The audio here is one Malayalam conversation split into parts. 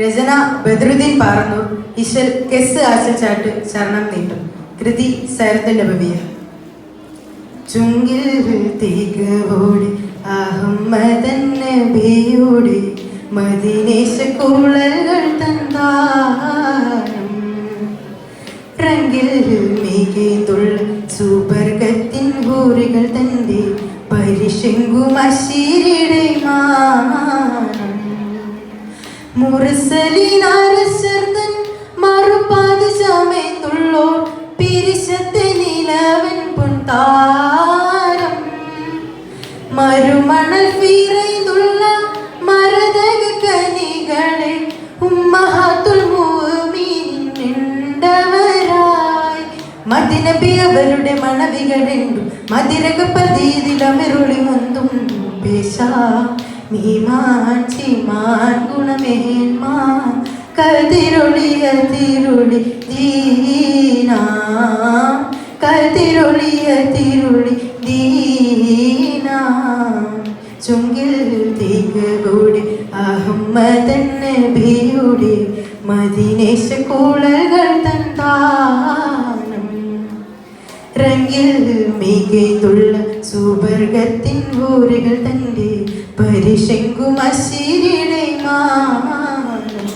രചന ബദ്രുദ്ദീൻ പാറന്നൂർ ഇശൽ കെസ് ആശിച്ചാട്ട് ശരണം നീട്ടും. കൃതി സൈറത്തിന്റെ ഭവിയ. ചുങ്കിൽ തീകവോടി അഹമ്മദൻ നബിയോടി മദിനേശ കൂളകൾ തന്താനം റങ്കിൽ മികതുള്ള സുവർഗത്തിൻ ഹൂറികൾ തന്റെ പരിശങ്കും മാ. മാനം മുറസലിനാരശർദൻ മറുപാത ചമയത്തുള്ളോർ പിരിശത്തെ നിലവൻ പൊൻതാരം. മരുമണൽ വീറൈന്നുള്ള മരതക കനികളെ ഉമ്മഹാത്തുൽ മുഅ്മിനീണ്ടവരായി മദിനബി അവരുടെ മണവികളുണ്ടു മതിരക പതീതിലമിരുളി മുന്തും പേശ മീമാൻ ചീമാൻ ഗുണമേന്മാ കതിരൊളിയ തിരുളി ദീന കതിരൊളിയ തിരുളി ദീന. ചുങ്കിൽ തീകൂടി അഹമ്മദൻ നബിയുടെ മദിനേശ കൂളകൾ തന്താനം റങ്കിൽ മികതുള്ള സുവർഗത്തിൻ ഊരുകൾ തന്റെ പരിശങ്കും അശീരിയുടെ മാനം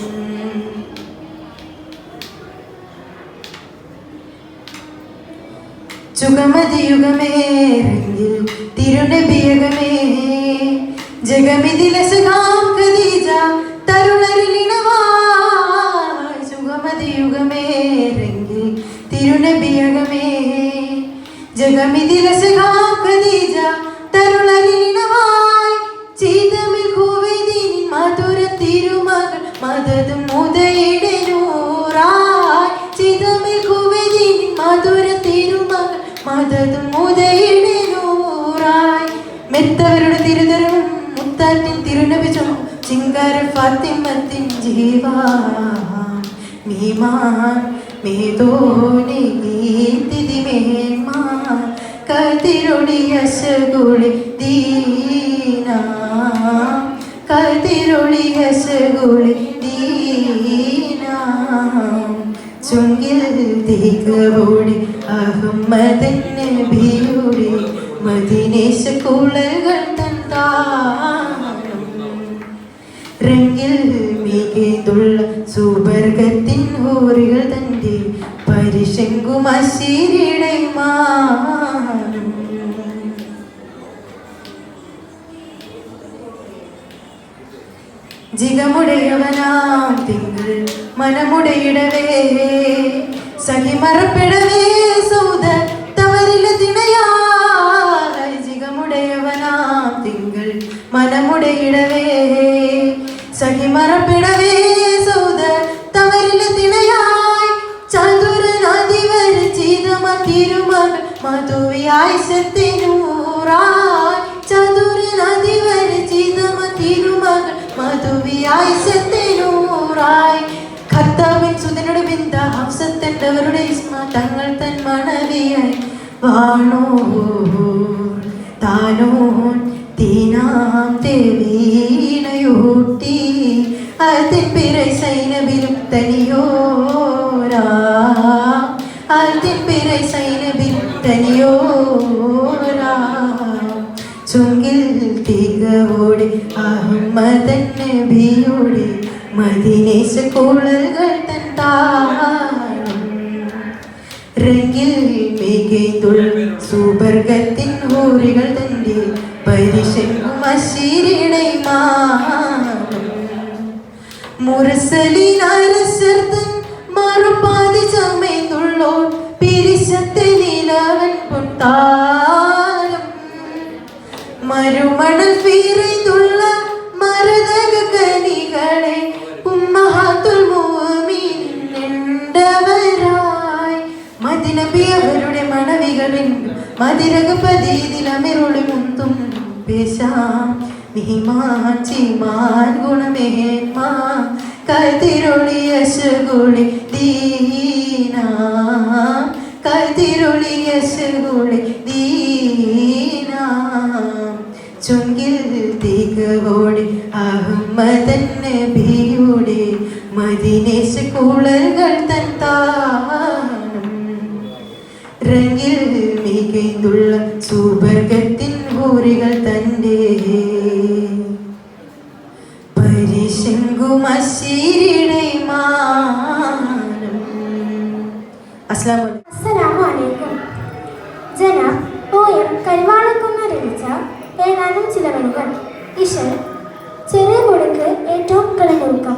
ചുഗമതിയുഗമേറെങ്കിൽ തിരുനബിയകമേ. ജഗമിതില സുഖാം ഖദീജ തരുണരിലിണവായി സുഗമതിയുഗമേറെങ്കിൽ തിരുനബിയകമേ. ജഗമിതില സുഖാം ഖദീജ തരുണരിലിണവായി മുതയുടെ നൂറായി മെത്തവരുടെ തിരുതരും മുത്താറ്റിൻ തിരുനബിച്ചും ചിങ്കാര ഫാത്തിമത്തിൻ ജീവാ മീമാൻ മേതോനി നീതിതി മേന്മാൻ. കതിരൊളിയ ശകുളി ദീന. കതിരൊളിയ ശകുളി ദീന. ചുങ്കിൽ തീകവോടി അഹമ്മദൻ നബിയുടെ മദിനേശ കുളകൾ തന്താനം റങ്കിൽ മികതുള്ള സുവർഗത്തിൻ ഹോറികൾ തന്റെ പരിശങ്കും അശീരിയുടെ മാനം ജിഗമുടയവനാം. മനമുടയിടവേ. സഹിമറപ്പെടവേ സൗദ തവരില തിണയായി ജിഗമുടയവനാം തിങ്കൾ മനമുടയിടവേ. സഹിമറപ്പെടവേ സൗദ തവരില തിണയായി ചതുരനാദിവർ ചെയ്തമ തിരുമകൾ മധുവിയായി സത്യനൂറായി ചതുരനാദിവർ ചെയ്തമ മധുവിയായി കർത്താവിൻ സുതനുടെ ബിന്ദ ഹംസത്തെണ്ടവരുടെ ഇസ്മ തങ്ങൾ തൻ മണവിയായി. വാണോ താനോൻ തീനാം തെവീണയോട്ടി. അതിൻ പിറൈ സൈനബിലും തനിയോരാ. അതിൻ പിറൈ സൈനബിലും തനിയോരാ. ചുങ്കിൽ തികവോടെ അഹമ്മദൻ നബിയോടെ. മദിനേശ കൂളകൾ തന്താണം റെങ്കിൽ മികതുൾ സുവർഗത്തിൻ ഹൂറികൾ തന്റെ പരിശങ്കും അശീരിയുടെ മാനം മുറസലിനാരസർത്തൻ മറുപാതി ചമയുള്ളോർ പിരിശത്തെ നിലവൻ പൊട്ടാലും നിറവിൻ മതിരകപതി നിലമിരുളിമുത്തും പേശാം. നീമാച്ചി മാൻ ഗുണമേന്മാ. കൈതിരുളിയ ശുഗുളി ദീന. കൈതിരുളിയ ശുഗുളി ദീന. ചുങ്കിൽ തികവോടി അഹമ്മദൻ നബിയുടെ മദിനേശ് കൂളറുകൾ തൻ താനം രംഗിൽ ചെയ്തുള്ള സുബർഗത്തിൽ ഭൂരികൾ തന്റെ. ജനാബ് ഒ എം കരുവാളക്കുന്ന് രചിച്ച ഏതാനും ചില വരികൾ ഇഷൽ ചെറിയ കൊടുക്ക് ഏറ്റവും കളിലൊരുക്കം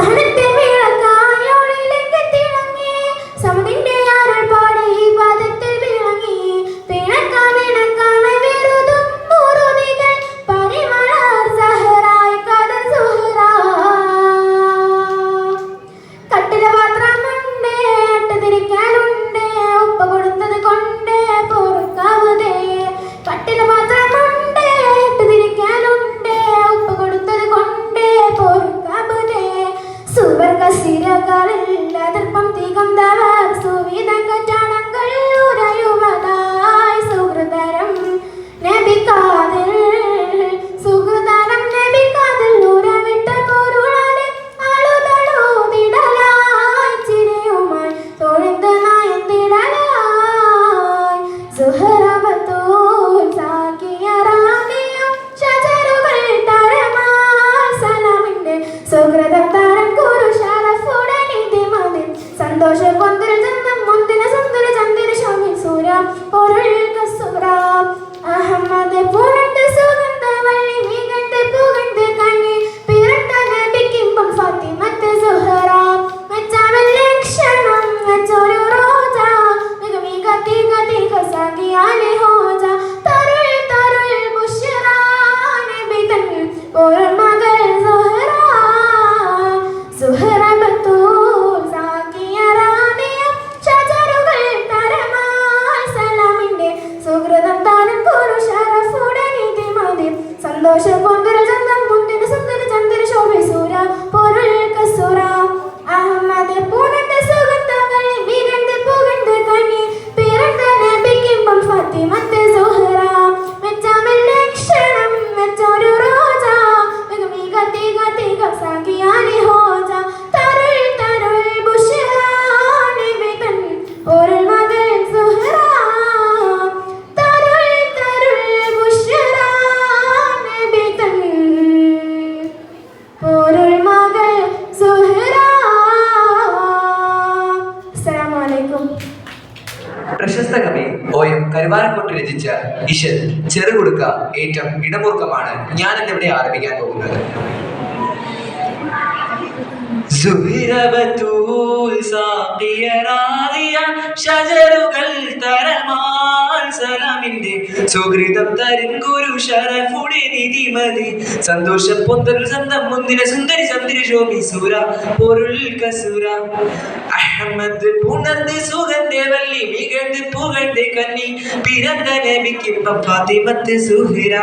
하는 കരുവാരക്കൊണ്ട് രചിച്ച ഇഷൻ ചെറുകൊടുക്ക ഏറ്റവും ഇടമുറുക്കമാണ് ഞാൻ ഇന്നിവിടെ ആരംഭിക്കാൻ പോകുന്നത്. സുഹിരബത്തൂൽ സാക്കിയറാറിയ ഷജറുകൾ തരമാൽ സലാമിന്റെ സുഹൃതം തരും ഗുരു ഷറഫുടെ നിധിമതി സന്തോഷം പൊന്തൽ സ്വന്തം മുന്തിര സുന്ദരി ചന്ദ്രി ശോഭി സൂര പൊരുൾ കസൂര. അഹമ്മദ് പുണർന്ന് സുഗന്ധേ വല്ലി മികണ്ട് പുകണ്ട് കന്നി. പിറന്ന നബിക്കിപ്പം ഫാത്തിമത്ത് സുഹിര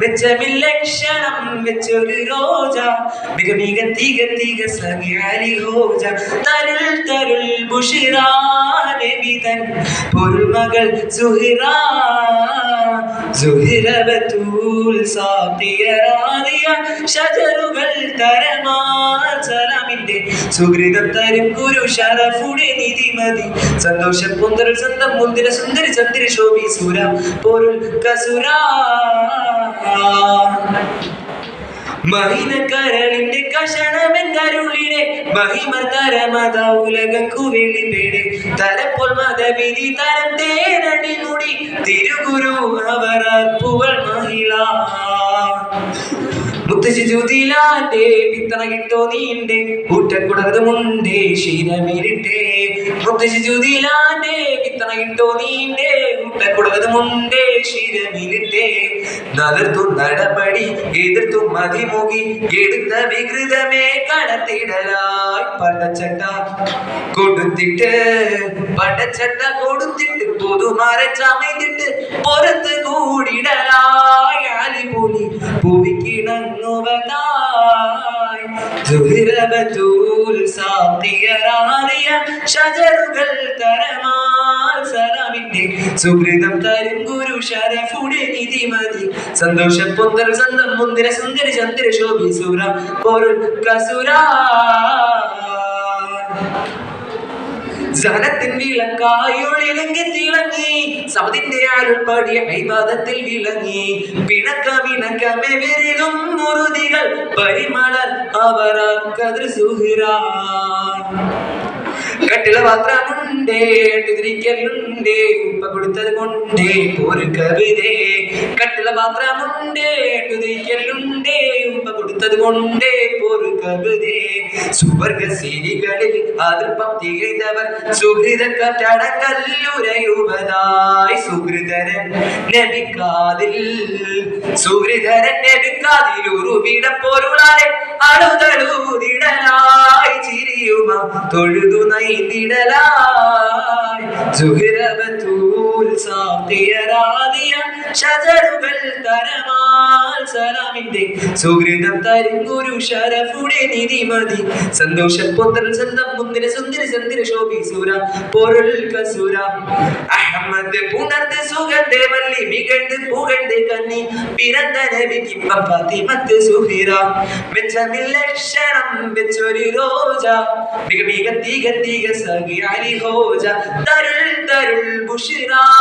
വെച്ചമില്ലക്ഷണം വെച്ചൊരു റോജ. മിക മിക തീക തീക സഖിയാലി ഹോജ. തരുൾ തരുൾ ബുഷിറ നബിതൻ. പൊരുമകൾ സുഹിറ സുഹിറ ബത്തൂൽ സാത്തിയറാറിയ ഷജറുകൾ തരമാൻ സലാമിന്റെ സുഹൃതം തരും ഗുരു ഷറഫുടെ നിധിമതി. സന്തോഷം പുന്തൽ സ്വന്തം മുന്തിര സുന്ദരി ചന്ദ്ര ശോഭി സൂര പൊരുൾ കസുര. മഹിനക്കരളിന്റെ കഷണമെങ്കരുളിടെ മഹിമതരമത ഉലകക്കു വെളിപേടെ തലപ്പോൾ മതവിധി തരം തേനടി മുടി. തിരുഗുരു അവർ പുവൾ മഹിള. മുത്തശ്ശി ജ്യോതിലാന്റെ പിത്തണ കിട്ടോ നീണ്ടേ. കൂട്ടക്കുടകമുണ്ടേ ശീലമിരിട്ടേ. മുത്തശ്ശി ജ്യോതിലാന്റെ പിത്തണ കിട്ടോ നീണ്ടേ മുണ്ടേ ശിരമിലിന്റെ നകർത്തു നടപടി എതിർത്തു മതിമുകി എടുത്ത വികൃതമേ കടത്തിടലായി. പടച്ചട്ട കൊടുത്തിട്ട് പടച്ചട്ട കൊടുത്തിട്ട് പൊതുമാരെ ചമയ്ത്തിട്ട് പുറത്ത് കൂടിടലായി. ആലിപൊലി ഭൂമിക്കിണങ്ങുവതായി ദുഹിരബത്തൂൽ സാത്തിയറാറിയ ഷജറുകൾ തരമാൽ സലാമിന്റെ സുഹൃതം തരും ഗുരു ഷരഫുടെ നിധിമതി സന്തോഷം പൊന്തൽ സ്വന്തം മുന്തിര സുന്ദരി ചന്ദ്ര ശോഭി സുര പൊരുൾ കസുര സഹനത്തിൻ വിളക്കായൊളിലെങ്കി തിളങ്ങി സമതിന്റെ അരുൾപ്പാടിയ കൈവാദത്തിൽ വിളങ്ങി പിണക്ക വിണക്കമേ വിരലും മുറുതികൾ പരിമളർ അവർ കതിർ സുഹിറ കട്ടിള പാത്രമുണ്ടേ എട്ടുതിരിക്കലുണ്ടേ ഉപ്പ കൊടുത്തത് കൊണ്ടേ ഒരു കവിതേ. കട്ടിള പാത്രമുണ്ടേ എട്ടുതിരിക്കലുണ്ടേ ഉപ്പ കൊടുത്തത് കൊണ്ടേ ഒരു കവിതേ. സുവർഗ സിരികളിൽ അതിർപ്പം സുഹൃത കറ്റടക്കല്ലുരയുപതായി സുഹൃതരൻ നബിക്കാതിൽ സുഹൃതരൻ നബിക്കാതിൽ ഉറുവിട പൊരുളാരെ അഴുതലൂതിടലായി ചിരിയുമ തൊഴുതു നൈതിടലായി സുഹൃതൂൽ സാത്തിയരാതിയ ഷജറുകൾ തരമാൽ സലാമിന്റെ സുഹൃതം തരും ഗുരു ഷരഫുടെ നിധിമതി. സന്തോഷം പൊന്തൽ സ്വന്തം മുന്തിര സുന്ദര ചന്ദ്ര ശോഭി സൂര പൊരുൾ കസൂര. അഹമ്മദ് പുണർന്ന് സുഗന്ധ വല്ലി മികണ്ട് പുകണ്ട് കന്നി. പിറന്ന നബിക്ക് ഫാത്തിമത്ത് സുഹിറ. വെച്ചമില്ലക്ഷണം വെച്ചൊരു റോജ മിക മിക തീക തീക സഖിയാലി ഹോജ. തരുൾ തരുൾ ബുഷിറ.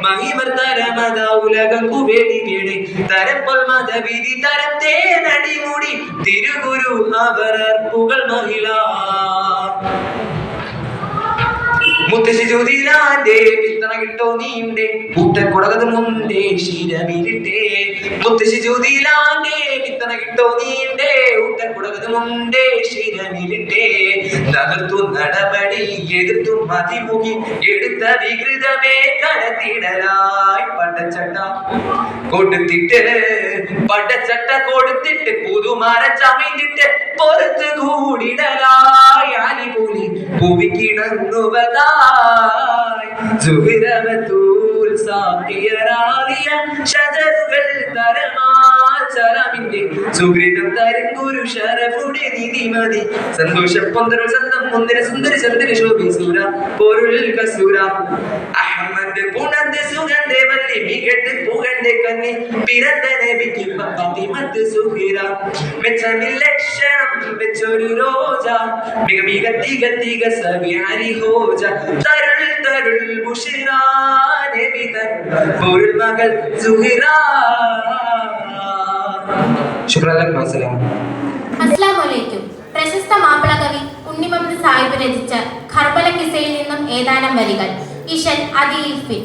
മഹിതക്കരളിന്റെ കഷണമെന്തരുളിടെ മഹിമർത്തരമത ഉലകം കുവേദികയുടെ തരപ്പൊൽ മതവിധി തരം തേനടിമുടി തിരുഗുരു അവർ അർപ്പുകൾ മഹിള മുത്തശ്ശി ജ്യോതിലാന്റെ പിത്തണ കിട്ടോ നീണ്ടേ കൂട്ടക്കുടകത് മുണ്ടേ ശീലമിരിട്ടേ? മുത്തശ്ശി ജ്യോതിലാന്റെ പിത്തണ കിട്ടോ മുണ്ടേ ശീലമിരിട്ടേ? തകർത്തു നടപടി എതിർത്തു മതിമുഖി എടുത്ത വികൃതമേ കടത്തിടലായി പടച്ചട്ട. കൊടുത്തിട്ട് പടച്ചട്ട കൊടുത്തിട്ട് പുതുമാര ചമയ്ത്തിട്ട് പുറത്ത് കൂടിടലായി ഭൂമിക്കിണങ്ങുവതായി സുഹിരവത്തൂൽ സാക്കിയനാദിയ ഷജറുകൾ തരമാചരമിന്റെ സുഹൃതം തരും ഗുരു ഷറഫുടെ നീതിമതി. സന്തോഷം പൊന്തൽ സന്തം മുന്തിര സുന്ദരി ചന്ദ്ര ശോഭിസൂര പൊരുൾ കസൂര. അഹമ്മദ് പുണന്ത് സുഗന്ധേ വല്ലി മികട്ട് പുകണ്ട് കന്നി പിറന്ന നബിക്ക് പതിമത്ത് സുഹിര മെച്ചമില്ലക്ഷണം വെച്ചൊരു രോജ മിക മിക തിക തിക സവിയാരി ഹോജ. തരുൾ തരുൾ ബുഷിറാനബി തൻ മകൾ സുഹിറ. ശുക്രലൻ മസലാം. അസ്സലാമു അലൈക്കും പ്രശസ്ത മാപ്പിള കവി ഉണ്ണിമമ്മദ് സാഹിബ് രചിച്ച ഖർബല കിസയിൽ നിന്നും ഏതാനും വരികൾ. ഇഷൻ അദീഫിൻ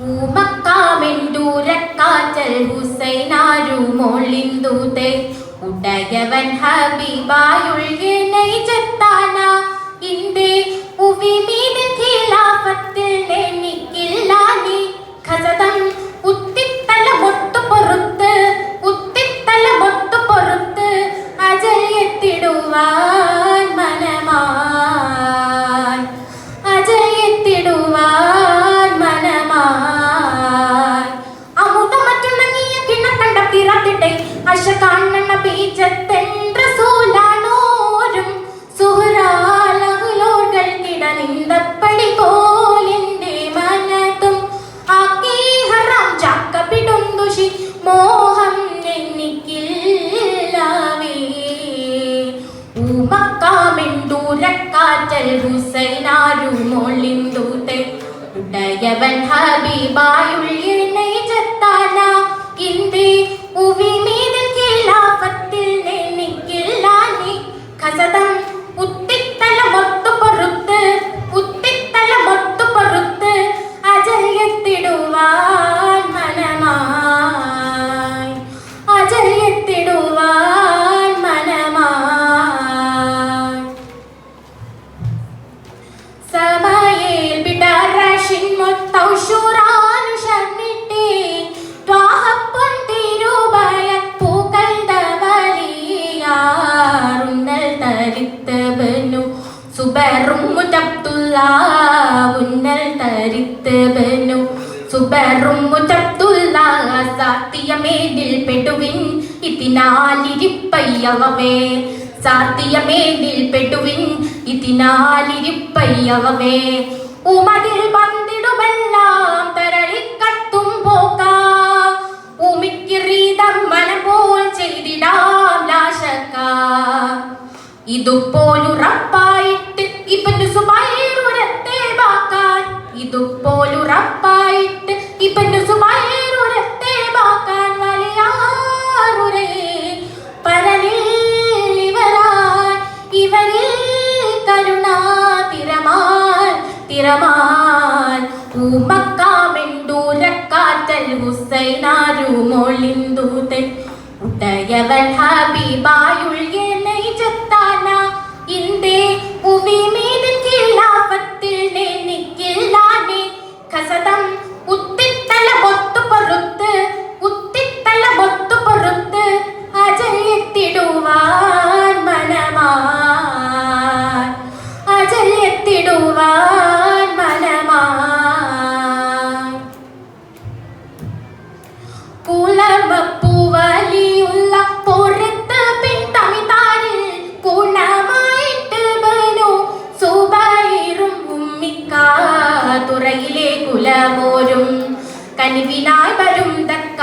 ൂമക്കാമെണ്ടൂരക്കാറ്റൽ ഹുസൈനാരുമോളിന്തൂതേ ഉടയവൻ ഹബീബായുൾ നൈജത്താനാ ഇന്ത്യ ഉവി മീതിൻ ഖിലാഫത്തിൽ നെനിക്കില്ല നീ. ഖസദം ഉടയവൻ തരിത്ത് ബനു സുബറും മുജബ്ദുള്ള സാത്തിയമേതിൽ പെടുവിൻ ഇതിനാലിരിപ്പയ്യവമേ. സാത്തിയമേതിൽ പെടുവിൻ ഇതിനാലിരിപ്പയ്യവേ ഉമതിൽ വന്നിടുമെല്ലാം തരളിക്കത്തും പോക്ക ഉമിക്കിറീതം മനപോൽ ചെയ്തിടാം ലാശക്ക. ഇതുപോലുറപ്പായിട്ട് സുബൈറുരത്തെ വാക്കാൻ ഇതുപോലുറപ്പായിട്ട് ഇപ്പന് സുബൈറുരത്തെ മോളിന്തൂത്തെ ഉടയവൻ ഹബീബായുള്ളിനെ കനിവിനായി വരും തക്ക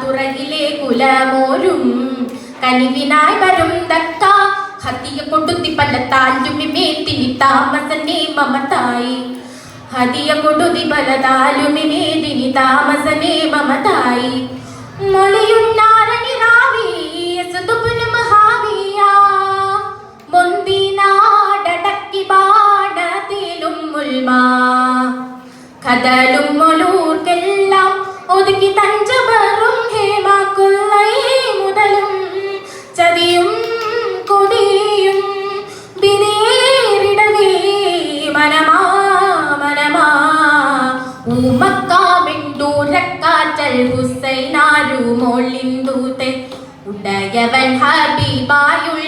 തുറയിലെ കുലമോരും കനിവിനായി വരും തക്ക ഹത്തിയ കൊടുത്തി പല്ലത്താലും മേത്തിനി താമസനെ മമതായി ഹദിയ കൊടുതി ബലതാലുമി മേദിനി താമസനെ മമതായി മൊളിയുന്നാരണി റാവി സുതുപുന മഹാവിയ മൊന്തി നാടടക്കി ബാണത്തിലും മുൽമാ കടലും മൊലൂർക്കെല്ലാം ഒതുക്കി തഞ്ചബറും ഹേമാക്കുള്ളൈ ചതിയും മനമാ മനമാ. ൂമക്കാമെണ്ടൂരക്കാറ്റൽ ഹുസൈനാരു ഉടയവൻ ഹബീബായുള്ളിനെ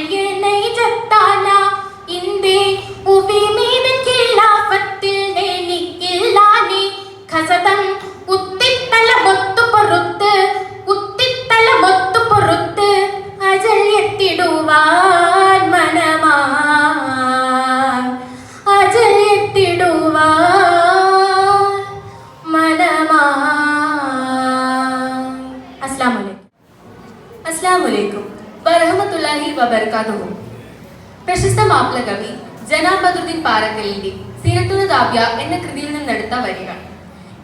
കവി ജനാ ബദുദ്ദീൻ പാരക്കലിന്റെ സീനത്തുൽ കാവ്യ എന്ന കൃതിയിൽ നിന്നെടുത്ത വരികൾ.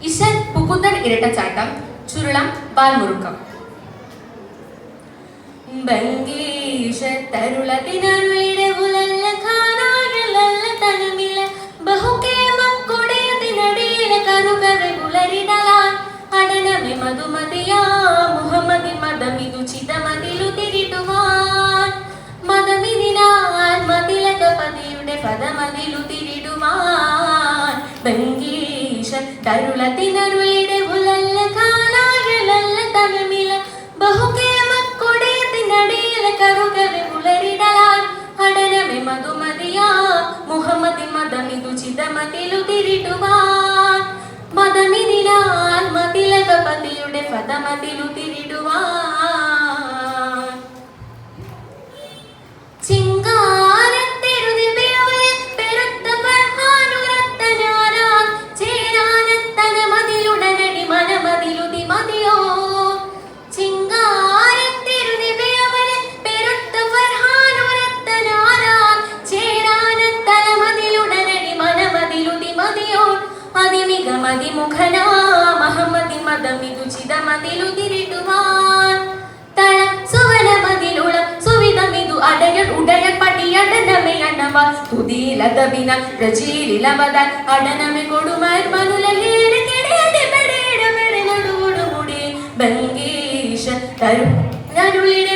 ഇശൻ പുക്കുന്തൻ ഇരട്ടച്ചാട്ടം ചുരുളം ബാൽമുറുക്കം. ബംഗീഷത്തരുളതിനരുളിടെ ഉലല്ല ഖാനായലല്ല തനമില ബഹുകേമക്കൊടയതിനടിയിലെ കറുകവെ പുലരിടലാൻ അടനമെ മധുമതിയാ മുഹമ്മദി മതമിതു ചിതമതിലു തിരിടുവാൻ പതിയുടെ പദമതിലുതിരിടുവാൻ ബംഗീഷ തരുളത്തിനരുളിടെ ഉലല്ല കാലാഴലല്ല തനമില ബഹുകേമക്കൊടയതിനടിയിലെ കറുകവെ ചിതമതിലു തിരിടുവാൻ തള സുവനമതിലുള്ള സുവിധമിതു അടയൽ ഉടയ പടിയടനമെ അണവ തുതിയിലതബിന രചീലിലമത അടനമെ കൊടുമാർ മനുലലേടെ കെടേടെ പെടേടെ പെടെ നടുവോടുമുടി ബംഗീഷ തരു. നരുളിടെ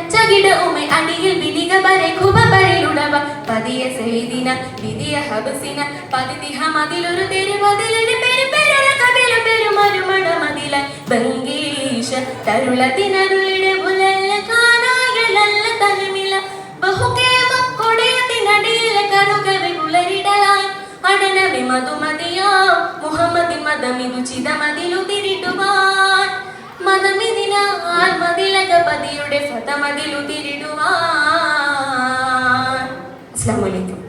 ചകിട ഉമെ അടിയിൽ വിധിക പരെ കുബപരിലുടവ പതിയ സെയ്തിന വിധിയ ഹബസിന. പതിതിഹ മതിലൊരു തെരുവതിലൊരു പെരു പെരല കപില പെരുമരുമട മതില. ബംഗീഷ തരുളത്തിനരുളിടെ ഉലല്ല കാണായലല്ല തലമില ബഹുകേമ കൊടയത്തിനടിയിലെ കറുകവെ പുലരിടലാൻ അടനവെ മധുമതിയാ മുഹമ്മദി മതമിതു ചിതമതിലു തിരിടുവാൻ മതമിതിനാൽ മതിലക പതിയുടെ ഫതമതിലു തിരിടുവാൻ അസ്സലാമു അലൈക്കും.